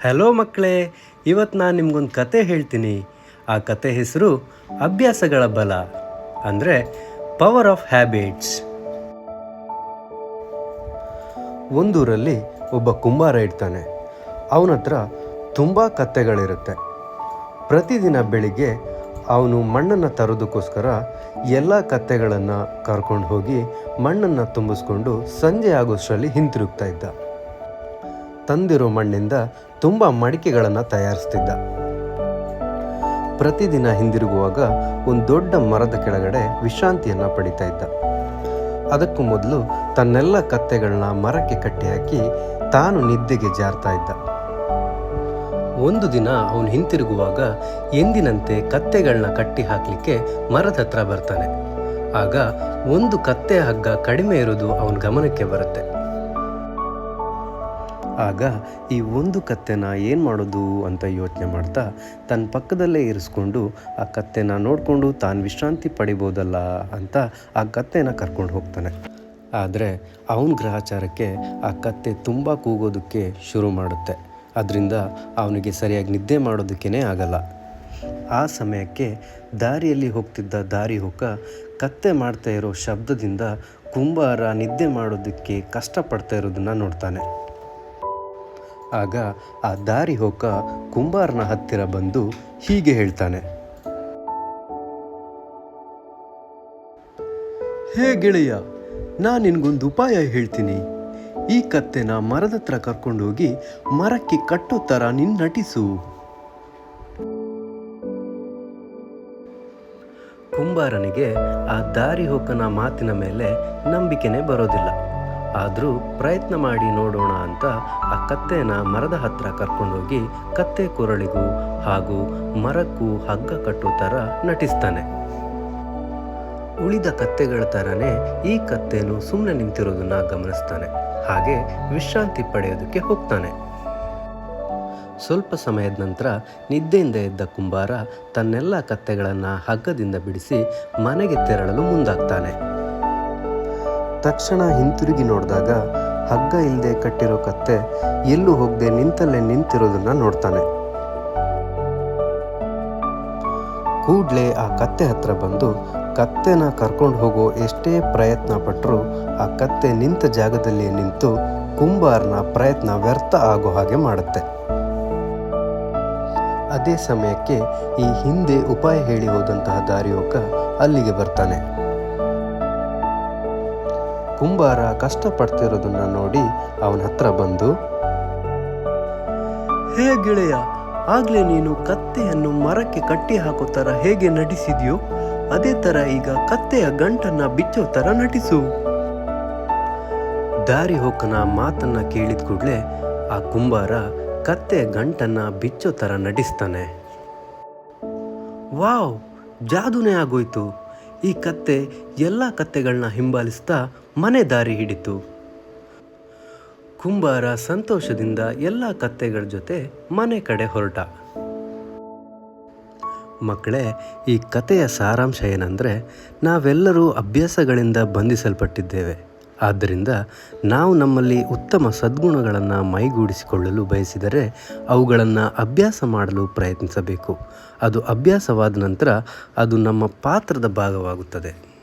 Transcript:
Hello ಮಕ್ಕಳೇ. ಇವತ್ತು ನಾನು ನಿಮ್ಗೊಂದು ಕತೆ ಹೇಳ್ತೀನಿ. ಆ ಕತೆ ಹೆಸರು ಅಭ್ಯಾಸಗಳ ಬಲ, ಅಂದರೆ ಪವರ್ ಆಫ್ ಹ್ಯಾಬಿಟ್ಸ್ ಒಂದೂರಲ್ಲಿ ಒಬ್ಬ ಕುಂಬಾರ ಇರ್ತಾನೆ. ಅವನ ಹತ್ರ ತುಂಬ ಕತ್ತೆಗಳಿರುತ್ತೆ. ಪ್ರತಿದಿನ ಬೆಳಿಗ್ಗೆ ಅವನು ಮಣ್ಣನ್ನು ತರೋದಕ್ಕೋಸ್ಕರ ಎಲ್ಲ ಕತ್ತೆಗಳನ್ನು ಕರ್ಕೊಂಡು ಹೋಗಿ ಮಣ್ಣನ್ನು ತುಂಬಿಸ್ಕೊಂಡು ಸಂಜೆ ಆಗೋಷ್ಟರಲ್ಲಿ ಹಿಂತಿರುಗ್ತಾ ಇದ್ದ. ತಂದಿರೋ ಮಣ್ಣಿಂದ ತುಂಬ ಮಡಿಕೆಗಳನ್ನು ತಯಾರಿಸ್ತಿದ್ದ. ಪ್ರತಿದಿನ ಹಿಂದಿರುಗುವಾಗ ಒಂದು ದೊಡ್ಡ ಮರದ ಕೆಳಗಡೆ ವಿಶ್ರಾಂತಿಯನ್ನು ಪಡಿತಾ ಇದ್ದ. ಅದಕ್ಕೂ ಮೊದಲು ತನ್ನೆಲ್ಲ ಕತ್ತೆಗಳನ್ನ ಮರಕ್ಕೆ ಕಟ್ಟಿ ಹಾಕಿ ತಾನು ನಿದ್ದೆಗೆ ಜಾರ್ತಾ ಇದ್ದ. ಒಂದು ದಿನ ಅವನು ಹಿಂತಿರುಗುವಾಗ ಎಂದಿನಂತೆ ಕತ್ತೆಗಳನ್ನ ಕಟ್ಟಿ ಹಾಕಲಿಕ್ಕೆ ಮರದ ಹತ್ರ ಬರ್ತಾನೆ. ಆಗ ಒಂದು ಕತ್ತೆ ಹಗ್ಗ ಕಡಿಮೆ ಇರೋದು ಅವನ ಗಮನಕ್ಕೆ ಬರುತ್ತೆ. ಆಗ ಈ ಒಂದು ಕತ್ತೆನ ಏನು ಮಾಡೋದು ಅಂತ ಯೋಚನೆ ಮಾಡ್ತಾ ತನ್ನ ಪಕ್ಕದಲ್ಲೇ ಇರಿಸ್ಕೊಂಡು ಆ ಕತ್ತೆನ ನೋಡಿಕೊಂಡು ತಾನು ವಿಶ್ರಾಂತಿ ಪಡಿಬೋದಲ್ಲ ಅಂತ ಆ ಕತ್ತೆನ ಕರ್ಕೊಂಡು ಹೋಗ್ತಾನೆ. ಆದರೆ ಅವನ ಗ್ರಹಚಾರಕ್ಕೆ ಆ ಕತ್ತೆ ತುಂಬ ಕೂಗೋದಕ್ಕೆ ಶುರು ಮಾಡುತ್ತೆ. ಅದರಿಂದ ಅವನಿಗೆ ಸರಿಯಾಗಿ ನಿದ್ದೆ ಮಾಡೋದಕ್ಕೇ ಆಗಲ್ಲ. ಆ ಸಮಯಕ್ಕೆ ದಾರಿಯಲ್ಲಿ ಹೋಗ್ತಿದ್ದ ದಾರಿ ಹೊಕ್ಕ ಕತ್ತೆ ಮಾಡ್ತಾ ಇರೋ ಶಬ್ದದಿಂದ ಕುಂಬಾರ ನಿದ್ದೆ ಮಾಡೋದಕ್ಕೆ ಕಷ್ಟಪಡ್ತಾ ಇರೋದನ್ನು ನೋಡ್ತಾನೆ. ಆಗ ಆ ದಾರಿ ಹೋಕ ಕುಂಬಾರನ ಹತ್ತಿರ ಬಂದು ಹೀಗೆ ಹೇಳ್ತಾನೆ. ಹೇ ಗೆಳೆಯ, ನಾ ನಿನಗೊಂದು ಉಪಾಯ ಹೇಳ್ತೀನಿ. ಈ ಕತ್ತೆನ ಮರದ ಹತ್ರ ಕರ್ಕೊಂಡೋಗಿ ಮರಕ್ಕೆ ಕಟ್ಟೋ ಥರ ನಿನ್ ನಟಿಸು. ಕುಂಬಾರನಿಗೆ ಆ ದಾರಿ ಹೋಕನ ಮಾತಿನ ಮೇಲೆ ನಂಬಿಕೆನೇ ಬರೋದಿಲ್ಲ. ಆದರೂ ಪ್ರಯತ್ನ ಮಾಡಿ ನೋಡೋಣ ಅಂತ ಆ ಕತ್ತೆನ ಮರದ ಹತ್ರ ಕರ್ಕೊಂಡೋಗಿ ಕತ್ತೆ ಕೊರಳಿಗೂ ಹಾಗೂ ಮರಕ್ಕೂ ಹಗ್ಗ ಕಟ್ಟೋ ಥರ ನಟಿಸ್ತಾನೆ. ಉಳಿದ ಕತ್ತೆಗಳ ಥರನೇ ಈ ಕತ್ತೆನು ಸುಮ್ಮನೆ ನಿಂತಿರೋದನ್ನ ಗಮನಿಸ್ತಾನೆ. ಹಾಗೆ ವಿಶ್ರಾಂತಿ ಪಡೆಯೋದಕ್ಕೆ ಹೋಗ್ತಾನೆ. ಸ್ವಲ್ಪ ಸಮಯದ ನಂತರ ನಿದ್ದೆಯಿಂದ ಎದ್ದ ಕುಂಬಾರ ತನ್ನೆಲ್ಲ ಕತ್ತೆಗಳನ್ನು ಹಗ್ಗದಿಂದ ಬಿಡಿಸಿ ಮನೆಗೆ ತೆರಳಲು ಮುಂದಾಗ್ತಾನೆ. ತಕ್ಷಣ ಹಿಂತಿರುಗಿ ನೋಡಿದಾಗ ಹಗ್ಗ ಇಲ್ಲದೆ ಕಟ್ಟಿರೋ ಕತ್ತೆ ಎಲ್ಲೂ ಹೋಗದೆ ನಿಂತಲ್ಲೇ ನಿಂತಿರೋದನ್ನ ನೋಡ್ತಾನೆ. ಕೂಡ್ಲೆ ಆ ಕತ್ತೆ ಹತ್ರ ಬಂದು ಕತ್ತೆನ ಕರ್ಕೊಂಡು ಹೋಗೋ ಎಷ್ಟೇ ಪ್ರಯತ್ನ ಪಟ್ಟರೂ ಆ ಕತ್ತೆ ನಿಂತ ಜಾಗದಲ್ಲಿ ನಿಂತು ಕುಂಬಾರ್ನ ಪ್ರಯತ್ನ ವ್ಯರ್ಥ ಆಗೋ ಹಾಗೆ ಮಾಡುತ್ತೆ. ಅದೇ ಸಮಯಕ್ಕೆ ಈ ಹಿಂದೆ ಉಪಾಯ ಹೇಳಿ ಹೋದಂತಹ ದಾರಿಯೋಕ ಅಲ್ಲಿಗೆ ಬರ್ತಾನೆ. ಕುಂಬಾರ ಕಷ್ಟಪಡ್ತಿರೋದನ್ನ ನೋಡಿ ಅವನ ಹತ್ರ ಬಂದು, ಹೇ ಗೆಳೆಯ, ಆಗ್ಲೇ ನೀನು ಕತ್ತೆಯನ್ನು ಮರಕ್ಕೆ ಕಟ್ಟಿ ಹಾಕೋ ತರ ಹೇಗೆ ನಟಿಸಿದ್ಯೋ, ಅದೇ ತರ ಈಗ ಕತ್ತೆಯ ಗಂಟನ್ನ ಬಿಚ್ಚೋ ತರ ನಟಿಸು. ದಾರಿ ಹೋಕನ ಮಾತನ್ನ ಕೇಳಿದ ಕೂಡಲೇ ಆ ಕುಂಬಾರ ಕತ್ತೆಯ ಗಂಟನ್ನ ಬಿಚ್ಚೋ ತರ ನಟಿಸ್ತಾನೆ. ವಾವ್, ಜಾದೂನೇ ಆಗೋಯ್ತು. ಈ ಕತ್ತೆ ಎಲ್ಲ ಕತ್ತೆಗಳನ್ನ ಹಿಂಬಾಲಿಸ್ತಾ ಮನೆ ದಾರಿ ಹಿಡಿತು. ಕುಂಬಾರ ಸಂತೋಷದಿಂದ ಎಲ್ಲ ಕತ್ತೆಗಳ ಜೊತೆ ಮನೆ ಕಡೆ ಹೊರಟ. ಮಕ್ಕಳೇ, ಈ ಕಥೆಯ ಸಾರಾಂಶ ಏನಂದರೆ, ನಾವೆಲ್ಲರೂ ಅಭ್ಯಾಸಗಳಿಂದ ಬಂಧಿಸಲ್ಪಟ್ಟಿದ್ದೇವೆ. ಆದ್ದರಿಂದ ನಾವು ನಮ್ಮಲ್ಲಿ ಉತ್ತಮ ಸದ್ಗುಣಗಳನ್ನು ಮೈಗೂಡಿಸಿಕೊಳ್ಳಲು ಬಯಸಿದರೆ ಅವುಗಳನ್ನು ಅಭ್ಯಾಸ ಮಾಡಲು ಪ್ರಯತ್ನಿಸಬೇಕು. ಅದು ಅಭ್ಯಾಸವಾದ ನಂತರ ಅದು ನಮ್ಮ ಪಾತ್ರದ ಭಾಗವಾಗುತ್ತದೆ.